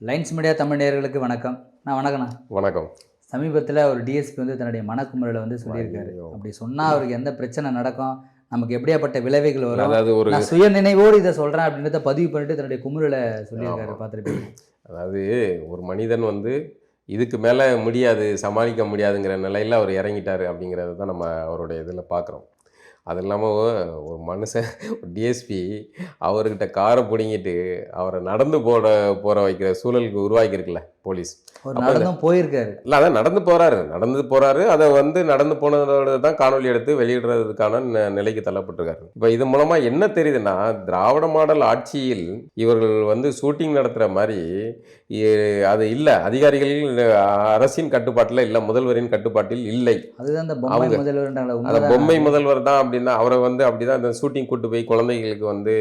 Lines media Tamil நேயர்களுக்கு வணக்கம். நான் வணக்கண்ணா வணக்கம். சமீபத்தில் ஒரு டிஎஸ்பி வந்து தன்னுடைய மனக்குமுறையில் வந்து சொல்லியிருக்காரு. அப்படி சொன்னால் அவருக்கு எந்த பிரச்சனை நடக்கும்? நமக்கு எப்படியாப்பட்ட விளைவுகள் வரும்? அதாவது ஒரு சுய நினைவோடு இதை சொல்கிறேன் அப்படின்றத பதிவு பண்ணிட்டு தன்னுடைய குமுறலை சொல்லியிருக்காரு. பார்த்துருப்பீங்க. அதாவது ஒரு மனிதன் வந்து இதுக்கு மேலே முடியாது சமாளிக்க முடியாதுங்கிற நிலையில் அவர் இறங்கிட்டாரு அப்படிங்கிறத தான் நம்ம அவருடைய இதில் பார்க்குறோம். அது இல்லாமல் ஒரு மனுஷன் டிஎஸ்பி அவர்கிட்ட காரை பிடுங்கிட்டு அவரை நடந்து போட போகிற வைக்கிற சூழலுக்கு உருவாக்கியிருக்குல்ல போலீஸ். போயிருக்காரு. இல்லை அதான் நடந்து போகிறாரு நடந்து போகிறாரு அதை வந்து நடந்து போனதோட தான் காணொலி எடுத்து வெளியிடுறதுக்கான நிலைக்கு தள்ளப்பட்டிருக்காரு. இப்போ இது மூலமாக என்ன தெரியுதுன்னா திராவிட மாடல் ஆட்சியில் இவர்கள் வந்து ஷூட்டிங் நடத்துகிற மாதிரி அது இல்லை அதிகாரிகள் அரசின் கட்டுப்பாட்டில் இல்லை முதல்வரின் கட்டுப்பாட்டில் இல்லை. அதுதான் அந்த. பொம்மை முதல்வர் தான் அப்படின்னா அவரை வந்து அப்படிதான் இந்த ஷூட்டிங் கூட்டு போய் குழந்தைகளுக்கு வந்து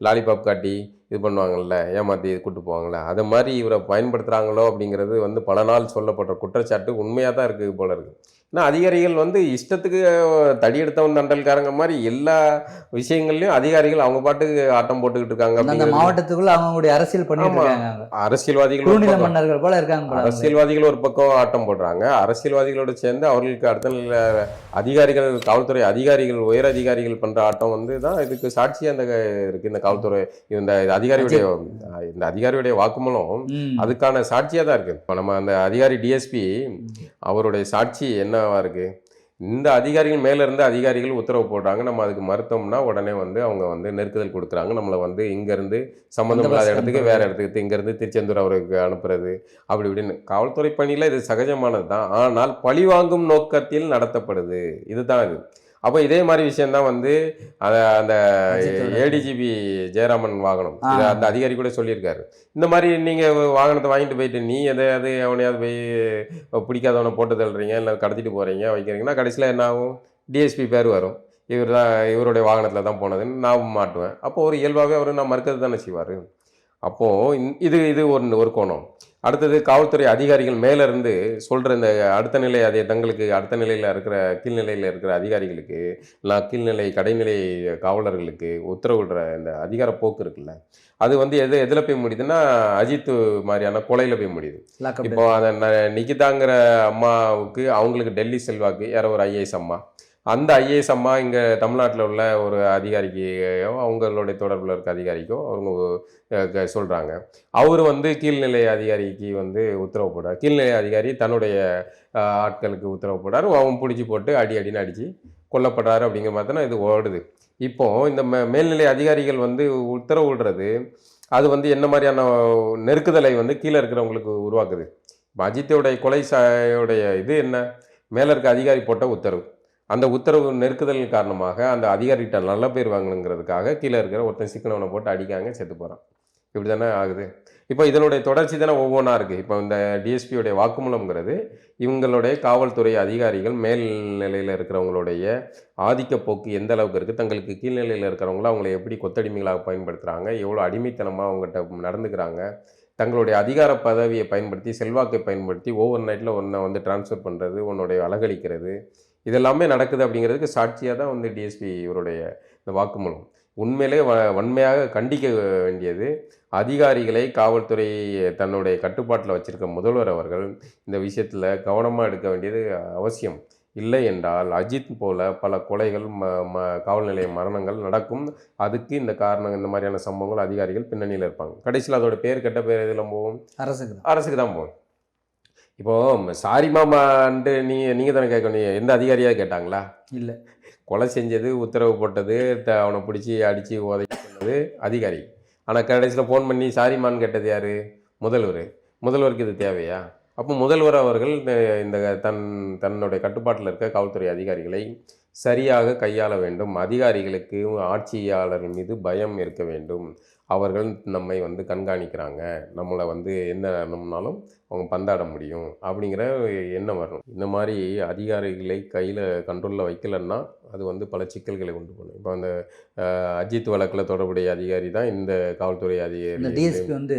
லாலிபாப் காட்டி இது பண்ணுவாங்கள்ல ஏமாற்றி இது கூட்டு போவாங்கள்ல அதை மாதிரி இவரை பயன்படுத்துகிறாங்களோ அப்படிங்கிறது வந்து பல நாள் சொல்லப்படுற குற்றச்சாட்டு உண்மையாக தான் இருக்குது போல இருக்குது ஏன்னா அதிகாரிகள் வந்து இஷ்டத்துக்கு தடி எடுத்தவன் தண்டல்காரங்க மாதிரி எல்லா விஷயங்கள்லையும் அதிகாரிகள் அவங்க பாட்டுக்கு ஆட்டம் போட்டுக்கிட்டு இருக்காங்க அப்படிங்கிறது. மாவட்டத்துக்குள்ள அவங்களுடைய அரசியல் பண்ணிட்டு அரசியல்வாதிகள் மன்னர்கள் போல இருக்காங்க. அரசியல்வாதிகள் ஒரு பக்கம் ஆட்டம் போடுறாங்க. அரசியல்வாதிகளோட சேர்ந்து அவர்களுக்கு அடுத்த நிலை அதிகாரிகள் காவல்துறை அதிகாரிகள் உயர் அதிகாரிகள் பண்ற ஆட்டம் வந்து தான் இதுக்கு சாட்சியா இந்த இருக்கு. இந்த காவல்துறை இந்த அதிகாரியுடைய இந்த அதிகாரியுடைய வாக்குமூலம். அதுக்கான சாட்சியா தான் இருக்கு. இப்போ நம்ம அந்த அதிகாரி டிஎஸ்பி அவருடைய சாட்சி என்னவா இருக்கு. இந்த அதிகாரிகள் மேல இருந்து அதிகாரிகள் உத்தரவு போடுறாங்க. நம்ம அதுக்கு மறுத்தோம்னா உடனே வந்து அவங்க வந்து நெருக்குதல் கொடுக்குறாங்க. நம்மளை வந்து இங்க இருந்து சம்மந்தம் இல்லாத இடத்துக்கு. வேற இடத்துக்கு இங்க இருந்து திருச்செந்தூர் அவருக்கு அனுப்புறது. அப்படி இப்படின்னு காவல்துறை பணியில இது சகஜமானது தான் ஆனால் பழிவாங்கும் நோக்கத்தில் நடத்தப்படுது. இதுதான் இது. அப்போ இதே மாதிரி விஷயம்தான் வந்து அத அந்த. ஏடிஜிபி ஜெயராமன் வாகனம். அந்த அதிகாரி கூட சொல்லியிருக்காரு. இந்த மாதிரி நீங்க வாகனத்தை வாங்கிட்டு போயிட்டு நீ எதையாவது எவனையாவது போய் பிடிக்காதவனை போட்டு தள்ளுறீங்க இல்லை கடத்திட்டு போறீங்க வைக்கிறீங்கன்னா கடைசியில் என்ன ஆகும்? டிஎஸ்பி பேர் வரும். இவர் தான் இவருடைய வாகனத்தில் தான் போனதுன்னு நான் மாட்டுவேன். அப்போ ஒரு இயல்பாகவே அவர் நான் மறுக்கிறது தானே செய்வார்? அப்போது இது இது ஒரு ஒரு கோணம். அடுத்தது காவல்துறை அதிகாரிகள் மேல இருந்து சொல்கிற இந்த அடுத்த நிலை அதே தங்களுக்கு அடுத்த நிலையில் இருக்கிற கீழ்நிலையில் இருக்கிற அதிகாரிகளுக்கு நான் கீழ்நிலை கடைநிலை காவலர்களுக்கு உத்தரவிடுற இந்த அதிகார போக்கு இருக்குல்ல அது வந்து எது எதில் போய் முடியுதுன்னா அஜித் மாதிரியான கொலையில் போய் முடியுது. இப்போ அந்த ந- நிகிதாங்கிற அம்மாவுக்கு அவங்களுக்கு டெல்லி செல்வாக்கு யாரோ ஒரு ஐஏஎஸ் அம்மா. அந்த ஐஏஎஸ் அம்மா இங்கே தமிழ்நாட்டில் உள்ள ஒரு அதிகாரிக்கையோ அவங்களுடைய தொடர்பில் இருக்க அதிகாரிக்கோ அவங்க சொல்கிறாங்க அவர் வந்து கீழ்நிலை அதிகாரிக்கு வந்து உத்தரவு போடுறார். கீழ்நிலை அதிகாரி தன்னுடைய ஆட்களுக்கு உத்தரவு போடுறார். அவன் பிடிச்சி போட்டு அடி அடின்னு அடித்து கொல்லப்படுறாரு அப்படிங்கிற மாதிரி இது ஓடுது. இப்போது இந்த மே மேல்நிலை அதிகாரிகள் வந்து உத்தரவு விடுறது அது வந்து என்ன மாதிரியான நெருக்குதலை வந்து கீழே இருக்கிறவங்களுக்கு உருவாக்குது? இப்ப அஜித்தோடைய கொலை சாயோடைய இது என்ன? மேலே இருக்க அதிகாரி போட்ட உத்தரவு. அந்த உத்தரவு நெருக்குதல் காரணமாக அந்த அதிகாரிகிட்ட நல்ல பேர் வாங்கணுங்கிறதுக்காக கீழே இருக்கிற ஒருத்தன் சிக்கனவனை போட்டு அடிக்காங்க செத்து போகிறான் இப்படி தானே ஆகுது. இப்போ இதனுடைய தொடர்ச்சி தானே ஒவ்வொன்றா இருக்குது இப்போ இந்த டிஎஸ்பியோடைய வாக்குமூலம்ங்கிறது இவங்களுடைய காவல்துறை அதிகாரிகள் மேல்நிலையில் இருக்கிறவங்களுடைய ஆதிக்க போக்கு எந்த அளவுக்கு இருக்குது தங்களுக்கு கீழ்நிலையில் இருக்கிறவங்கள அவங்களை எப்படி கொத்தடிமைகளாக பயன்படுத்துகிறாங்க எவ்வளோ அடிமைத்தனமாக அவங்ககிட்ட நடந்துக்கிறாங்க தங்களுடைய அதிகார பதவியை பயன்படுத்தி செல்வாக்கை பயன்படுத்தி ஒவ்வொரு நைட்டில் ஒன்றை வந்து ட்ரான்ஸ்ஃபர் பண்ணுறது உன்னுடைய அழகழிக்கிறது இதெல்லாமே நடக்குது அப்படிங்கிறதுக்கு சாட்சியாக தான் வந்து டிஎஸ்பி இவருடைய இந்த வாக்குமூலம். உண்மையிலே வ வன்மையாக கண்டிக்க வேண்டியது அதிகாரிகளை காவல்துறை தன்னுடைய கட்டுப்பாட்டில் வச்சிருக்க முதல்வர் அவர்கள் இந்த விஷயத்தில் கவனமாக எடுக்க வேண்டியது அவசியம். இல்லை என்றால் அஜித் போல பல கொலைகள் ம ம காவல் நிலைய மரணங்கள் நடக்கும். அதுக்கு இந்த காரணம் இந்த மாதிரியான சம்பவங்கள் அதிகாரிகள் பின்னணியில் இருப்பாங்க. கடைசியில் அதோட பேர் கெட்ட பேர் எதில் போகும்? அரசுக்கு. அரசுக்கு தான் போகும். இப்போ சாரி மாமான்ட்டு நீங்கள் நீங்கள் தானே கேட்கணும். எந்த அதிகாரியாக கேட்டாங்களா? இல்ல. கொலை செஞ்சது உத்தரவு போட்டது த- அவனை பிடிச்சி அடித்து உதைக்க சொன்னது அதிகாரி. ஆனால் கடைசியில் ஃபோன் பண்ணி சாரிமான்னு கேட்டது யார்? முதல்வர். முதல்வருக்கு இது தேவையா? அப்போ முதல்வர் அவர்கள் இந்த தன் தன்னுடைய கட்டுப்பாட்டில் இருக்க காவல்துறை அதிகாரிகளை சரியாக கையாள வேண்டும். அதிகாரிகளுக்கு ஆட்சியாளர்கள் மீது பயம் இருக்க வேண்டும். அவர்கள் நம்மை வந்து கண்காணிக்கிறாங்க. நம்மளை வந்து என்ன நம்மனாலும் அவங்க பந்தாட முடியும் அப்படிங்கிற எண்ணம் வரணும். இந்த மாதிரி அதிகாரிகளை கையில் கண்ட்ரோலில் வைக்கலன்னா அது வந்து பல சிக்கல்களை உண்டு பண்ணும் இப்போ அந்த அஜித் வழக்கில் தொடர்புடைய அதிகாரி தான் இந்த காவல்துறை அதிகாரி டிஎஸ்பி வந்து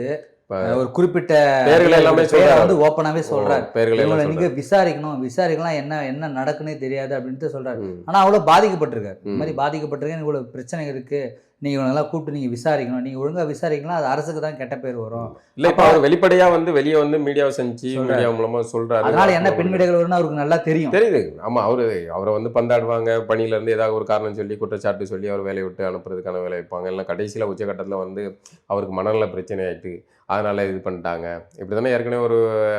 ஒரு குறிப்பிட்ட பேர்கள் எல்லாமே. வந்து ஓப்பனாவே சொல்றாரு. பேர்களை நீங்க விசாரிக்கணும். விசாரிக்கலாம் என்ன என்ன நடக்குன்னே தெரியாது அப்படின்ட்டு சொல்றாரு. ஆனா அவ்வளவு பாதிக்கப்பட்டிருக்காரு. இந்த. மாதிரி பாதிக்கப்பட்டிருக்கேன் இவ்வளவு பிரச்சனை இருக்கு. நீங்க இவங்களெல்லாம் கூப்பிட்டு நீங்க விசாரிக்கணும். நீங்க ஒழுங்கா விசாரிக்கலாம். அது அரசுக்கு தான் கெட்ட பேர் வரும். இல்ல இப்ப அவர் வெளிப்படையா வந்து வெளியே வந்து மீடியாவை செஞ்சு. மீடியா மூலமா சொல்றாரு. அதனால என்ன பெண்விடைகள் வரும்னு அவருக்கு நல்லா தெரியும். தெரியுது. ஆமா அவரு அவரை வந்து பந்தாடுவாங்க. பணியில இருந்து ஏதாவது ஒரு காரணம் சொல்லி குற்றச்சாட்டு சொல்லி அவர் வேலையை விட்டு அனுப்புறதுக்கான வேலை வைப்பாங்க. இல்லை கடைசியில உச்சகட்டத்துல வந்து அவருக்கு மனநல பிரச்சனை ஆயிட்டு அதனால இது பண்ணிட்டாங்க. இப்படி தானே ஏற்கனவே ஒரு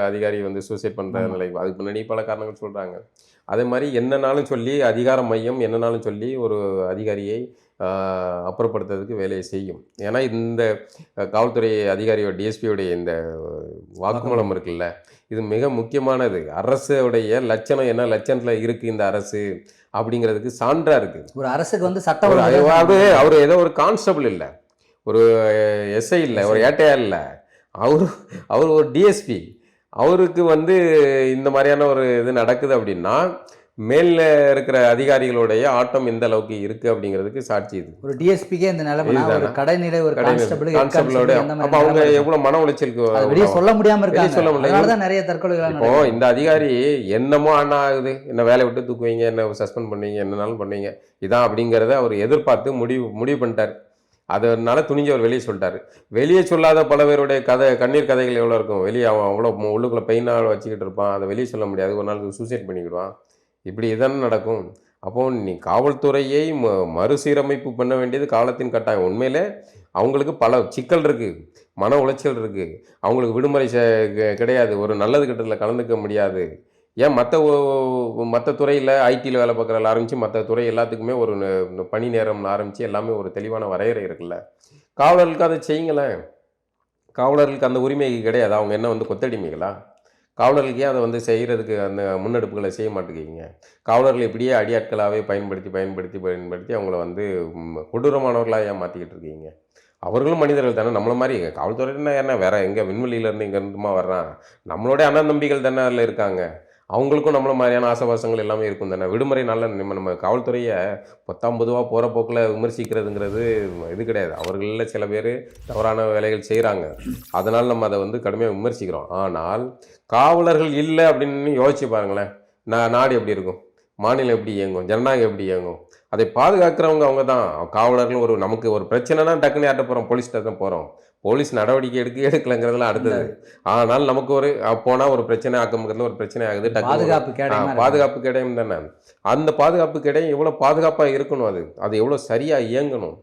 அதிகாரி வந்து சூசைட் ஆமா. நிலை அதுக்கு முன்னாடி பல காரணங்கள் சொல்றாங்க. அதே மாதிரி என்னனாலும் சொல்லி அதிகார மையம் என்னனாலும் சொல்லி ஒரு அதிகாரியை அப்புறப்படுத்துறதுக்கு வேலையை செய்யும். ஏன்னா இந்த காவல்துறை அதிகாரியோட டிஎஸ்பியோடைய இந்த வாக்குமூலம் இருக்குல்ல இது மிக முக்கியமானது. அரசுடைய லட்சணம் என்ன லட்சணத்தில் இருக்கு இந்த அரசு அப்படிங்கிறதுக்கு சான்றா இருக்கு ஒரு அரசுக்கு வந்து சட்டம் அதாவது அவர் ஏதோ ஒரு கான்ஸ்டபிள் இல்லை. ஒரு எஸ்ஐ இல்லை ஒரு ஏட்டையார் இல்லை. அவர் அவர் ஒரு டிஎஸ்பி அவருக்கு வந்து இந்த மாதிரியான ஒரு இது நடக்குது அப்படின்னா மேல இருக்கிற அதிகாரிகளுடைய ஆட்டம் எந்த அளவுக்கு இருக்கு அப்படிங்கிறதுக்கு சாட்சி இது. ஒரு டிஎஸ்பிக்கே இந்த நிலைமைனா ஒரு? கடைநிலை ஒரு கான்ஸ்டபிள் கான்ஸ்டபிளோட அப்ப அவங்க எவ்வளவு மன உளைச்சலுக்கு வெளியே சொல்ல முடியாம இருக்காங்க. சொல்ல முடியல. நிறைய தற்கொலைகள் இப்போ இந்த அதிகாரி என்னமோ அண்ணா ஆகுது. என்ன வேலையை விட்டு தூக்குவீங்க என்ன சஸ்பெண்ட் பண்ணுவீங்க என்னனாலும் பண்ணுவீங்க. இதான் அப்படிங்கிறத அவர் எதிர்பார்த்து முடிவு முடிவு பண்ணிட்டார். அதனால துணிஞ்சு அவர் வெளியே சொல்லிட்டாரு. வெளியே சொல்லாத பல பேருடைய கதை கண்ணீர் கதைகள் எவ்வளோ இருக்கும்? வெளியே அவன் அவ்வளோ உள்ளுக்குள்ளே பெயினால் வச்சுக்கிட்டு இருப்பான். அதை வெளியே சொல்ல முடியாது. ஒரு நாளுக்கு சூசைட் பண்ணிக்கிடுவான். இப்படி இதானே நடக்கும். அப்போ நீ காவல்துறையை ம மறுசீரமைப்பு பண்ண வேண்டியது காலத்தின் கட்டாயம். உண்மையிலே அவங்களுக்கு பல சிக்கல் இருக்குது மன உளைச்சல் இருக்குது அவங்களுக்கு விடுமுறை ச- கிடையாது. ஒரு நல்லது கெட்டதில் கலந்துக்க முடியாது. ஏன் மற்ற மற்ற துறையில் ஐடியில் வேலை பார்க்குறதுல ஆரம்பித்து மற்ற துறை எல்லாத்துக்குமே ஒரு பணி நேரம் ஆரம்பித்து எல்லாமே ஒரு தெளிவான வரையறை இருக்குல்ல. காவலர்களுக்கு அதை செய்யுங்களேன். காவலர்களுக்கு அந்த உரிமை கிடையாது. அவங்க என்ன வந்து கொத்தடிமைகளா? காவலர்களுக்கு ஏன் அதை வந்து செய்கிறதுக்கு அந்த முன்னெடுப்புகளை செய்ய மாட்டேங்கிறீங்க? காவலர்கள் இப்படியே அடியாட்களாகவே பயன்படுத்தி பயன்படுத்தி பயன்படுத்தி அவங்கள வந்து கொடூரமானவர்களாக ஏன் மாற்றிக்கிட்டு இருக்கீங்க? அவர்களும் மனிதர்கள் தானே. நம்மள மாதிரி காவல்துறைன்னா என்ன? வேற எங்கே விண்வெளியிலேருந்து இங்கே இருந்துமா வர்றான்? நம்மளோட அண்ணன் தம்பிகள் தானே அதில் இருக்காங்க. அவங்களுக்கும் நம்மள மாதிரியான ஆசவாசங்கள் எல்லாமே இருக்கும் தானே. விடுமுறை நல்ல நம்ம நம்ம காவல்துறையை பத்தாம் பொதுவாக போகிற போக்கில் விமர்சிக்கிறதுங்கிறது இது கிடையாது. அவர்களில் சில பேர் தவறான வேலைகள் செய்கிறாங்க அதனால் நம்ம அதை வந்து கடுமையாக விமர்சிக்கிறோம். ஆனால் காவலர்கள் இல்லை அப்படின்னு யோசிச்சு பாருங்களேன். நான் நாடு எப்படி இருக்கும்? மாநிலம் எப்படி இயங்கும்? ஜனநாயகம் எப்படி இயங்கும்? அதை பாதுகாக்கிறவங்க அவங்க தான். காவலர்கள் ஒரு நமக்கு ஒரு பிரச்சனைனா டக்குன்னு யார்கிட்ட போகிறோம் போலீஸ்கிட்ட தான் போகிறோம் போலீஸ் நடவடிக்கை எடுக்க எடுக்கலைங்கிறதுலாம் அடுத்தது. ஆனால் நமக்கு ஒரு போனால் ஒரு பிரச்சனை பக்கத்தில் ஒரு பிரச்சனை ஆகுது பாதுகாப்பு பாதுகாப்பு கிடையும் தானே. அந்த பாதுகாப்பு கிடையும் எவ்வளோ பாதுகாப்பாக இருக்கணும் அது. அது எவ்வளோ சரியாக இயங்கணும்.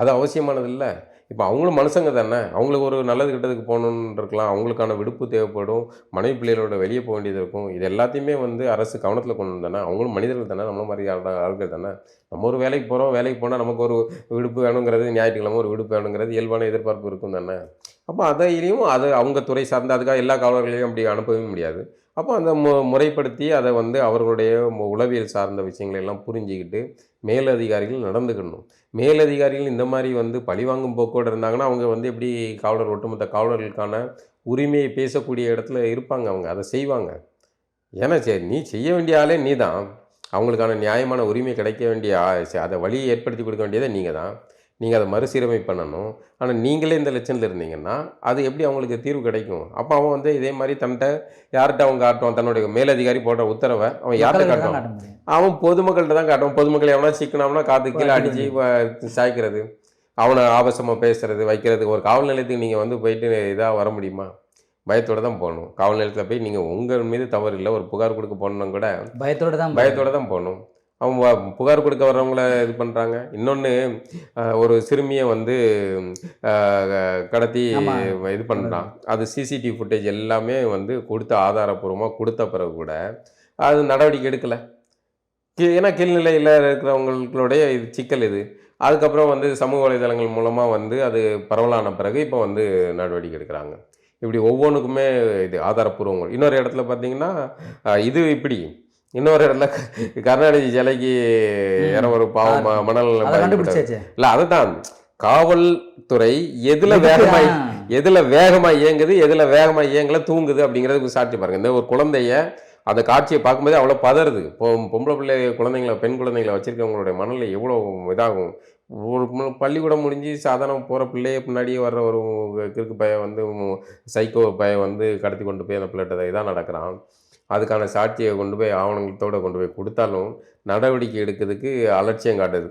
அது அவசியமானது இல்லை இப்போ அவங்களும் மனுஷங்க தானே? அவங்களுக்கு ஒரு நல்லது கெட்டதுக்கு போகணுன்னு இருக்கலாம் அவங்களுக்கான விடுப்பு தேவைப்படும். மனைவி பிள்ளைகளோட வெளியே போக வேண்டியது இருக்கும். இது எல்லாத்தையுமே வந்து அரசு கவனத்தில் கொண்டு வந்தானே? அவங்களும் மனிதர்கள் தானே? நம்மள மாதிரி ஆள் ஆட்கள் தானே? நம்ம ஒரு வேலைக்கு போகிறோம் வேலைக்கு போனால் நமக்கு ஒரு விடுப்பு வேணுங்கிறது ஞாயிற்றுக்கிழமை ஒரு விடுப்பு வேணுங்கிறது இயல்பான எதிர்பார்ப்பு இருக்கும் தானே? அப்போ அதையிலையும் அது அவங்க துறை சார்ந்த அதுக்காக எல்லா காவலர்களையும் அப்படி அனுப்பவே முடியாது. அப்போ அந்த மு முறைப்படுத்தி அதை வந்து அவர்களுடைய உளவியல் சார்ந்த விஷயங்களை எல்லாம் புரிஞ்சுக்கிட்டு மேலதிகாரிகள் நடந்துக்கணும். மேலதிகாரிகள் இந்த மாதிரி வந்து பழிவாங்கும் போக்கோடு இருந்தாங்கன்னா அவங்க வந்து எப்படி காவலர் ஒட்டுமொத்த காவலர்களுக்கான உரிமையை பேசக்கூடிய இடத்துல இருப்பாங்க அவங்க அதை செய்வாங்க. ஏன்னா சரி நீ செய்ய வேண்டிய ஆளே நீ தான் அவங்களுக்கான நியாயமான உரிமை கிடைக்க வேண்டிய அதை வழியை ஏற்படுத்தி கொடுக்க வேண்டியதே நீங்கள் தான் நீங்கள் அதை மறுசீரமை பண்ணணும். ஆனால் நீங்களே இந்த லட்சத்தில் இருந்தீங்கன்னா அது எப்படி அவங்களுக்கு தீர்வு கிடைக்கும்? அப்போ அவன் வந்து இதே மாதிரி தன்கிட்ட யார்கிட்ட அவன் காட்டுவான்? தன்னுடைய மேலதிகாரி போடுற உத்தரவை அவன் யார்கிட்ட காட்டுவான்? அவன் பொதுமக்கள்கிட்ட தான் காட்டுவான். பொதுமக்கள் எவனா சிக்கனம்னா காத்து கீழே அடிச்சு சாய்க்கிறது. அவனை ஆபாசமாக பேசுறது வைக்கிறது. ஒரு காவல் நிலையத்துக்கு நீங்கள் வந்து போயிட்டு இதாக வர முடியுமா? பயத்தோட தான் போகணும். காவல் நிலையத்தில் போய் நீங்கள் உங்கள் மீது தவறு இல்லை. ஒரு புகார் கொடுக்க போகணுன்னா கூட பயத்தோட தான் பயத்தோட தான் போகணும். அவன் வ- புகார் கொடுக்க வர்றவங்கள இது பண்ணுறாங்க இன்னொன்று ஒரு சிறுமியை வந்து கடத்தி. இது பண்ணுறான் அது சிசிடிவி ஃபுட்டேஜ் எல்லாமே வந்து கொடுத்த ஆதாரப்பூர்வமாக கொடுத்த பிறகு கூட அது நடவடிக்கை எடுக்கலை. ஏன்னா கீழ்நிலையில் இருக்கிறவங்களுடைய இது சிக்கல் இது. அதுக்கப்புறம் வந்து சமூக வலைதளங்கள் மூலமாக வந்து அது பரவலான பிறகு இப்போ வந்து நடவடிக்கை எடுக்கிறாங்க. இப்படி ஒவ்வொன்றுக்குமே இது ஆதாரப்பூர்வங்கள். இன்னொரு இடத்துல பார்த்தீங்கன்னா இது இப்படி. இன்னொரு இடத்துல கருணாநிதி சிலைக்கு யாரோ ஒரு பாவம் மணல் இல்ல அதுதான். காவல்துறை எதுல எதுக்கு? வேகமா ஆ. எதுல வேகமா இயங்குது எதுல வேகமா இயங்கல தூங்குது அப்படிங்கிறதுக்கு சாட்சி பாருங்க. இந்த ஒரு குழந்தைய அந்த காட்சியை பார்க்கும்போதே அவ்வளோ பதறுது. இப்போ பொம்பளை பிள்ளை குழந்தைங்கள பெண் குழந்தைங்கள வச்சிருக்கவங்களுடைய மனநிலை எவ்வளோ இதாகும். ஒரு பள்ளிக்கூடம் முடிஞ்சு சாதாரண போகிற பிள்ளைய பின்னாடியே வர்ற ஒரு கிறுக்கு பையன் வந்து சைக்கோ பையன் வந்து கடத்தி கொண்டு போய் அந்த பிள்ளைகிட்ட இதான் நடக்கிறான். அதுக்கான சாட்சியை கொண்டு போய் ஆவணங்களத்தோட கொண்டு போய் கொடுத்தாலும் நடவடிக்கை எடுக்கிறதுக்கு அலட்சியம் காட்டுது.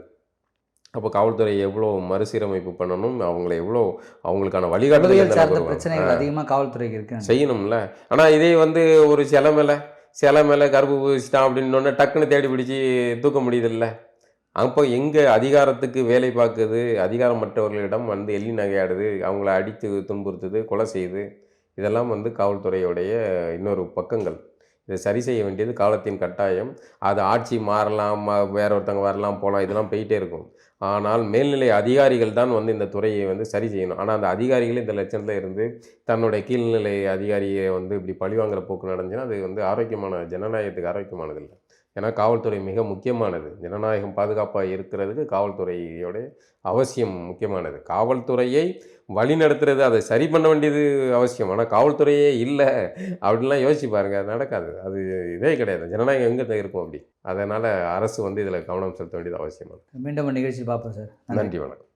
அப்போ காவல்துறை எவ்வளோ மறுசீரமைப்பு பண்ணணும்? அவங்கள எவ்வளோ அவங்களுக்கான வழிகாட்டுதல் சார்ந்த பிரச்சனைகள்? அதிகமாக காவல்துறைக்கு இருக்கு. செய்யணும்ல. ஆனால் இதே வந்து ஒரு சிலை மேலே சிலை மேலே கருப்பு பூசிட்டான் அப்படின்னோடனே டக்குன்னு தேடி பிடிச்சி தூக்க முடியுதில்ல. அப்போ எங்கே அதிகாரத்துக்கு வேலை பார்க்குது? அதிகாரமற்றவர்களிடம் வந்து எள்ளி நகையாடுது அவங்கள அடித்து துன்புறுத்துது கொலை செய்யுது இதெல்லாம் வந்து காவல்துறையுடைய இன்னொரு பக்கங்கள். இதை சரி செய்ய வேண்டியது காலத்தின் கட்டாயம். அது ஆட்சி மாறலாம் ம- வேற ஒருத்தவங்க வரலாம் போகலாம் இதெல்லாம் போயிட்டே இருக்கும். ஆனால் மேல்நிலை அதிகாரிகள் தான் வந்து இந்த துறையை வந்து சரி செய்யணும். ஆனால் அந்த அதிகாரிகள் இந்த லட்சணத்தில் இருந்து தன்னுடைய கீழ்நிலை அதிகாரியை வந்து இப்படி பழிவாங்குற போக்கு நடந்துச்சுன்னா அது வந்து ஆரோக்கியமான ஜனநாயகத்துக்கு ஆரோக்கியமானது இல்லை ஏன்னா காவல்துறை மிக முக்கியமானது. ஜனநாயகம் பாதுகாப்பாக இருக்கிறதுக்கு காவல்துறையோட அவசியம் முக்கியமானது. காவல்துறையை வழிநடத்துறது அதை சரி பண்ண வேண்டியது அவசியம். ஆனால் காவல்துறையே இல்லை அப்படின்லாம் யோசிச்சு பாருங்க. அது நடக்காது. அது இதே கிடையாது. ஜனநாயகம் எங்கே இருக்கும் அப்படி. அதனால் அரசு வந்து இதில் கவனம் செலுத்த வேண்டியது அவசியமானது. மீண்டும் நிகழ்ச்சி பார்ப்போம் சார். நன்றி வணக்கம்.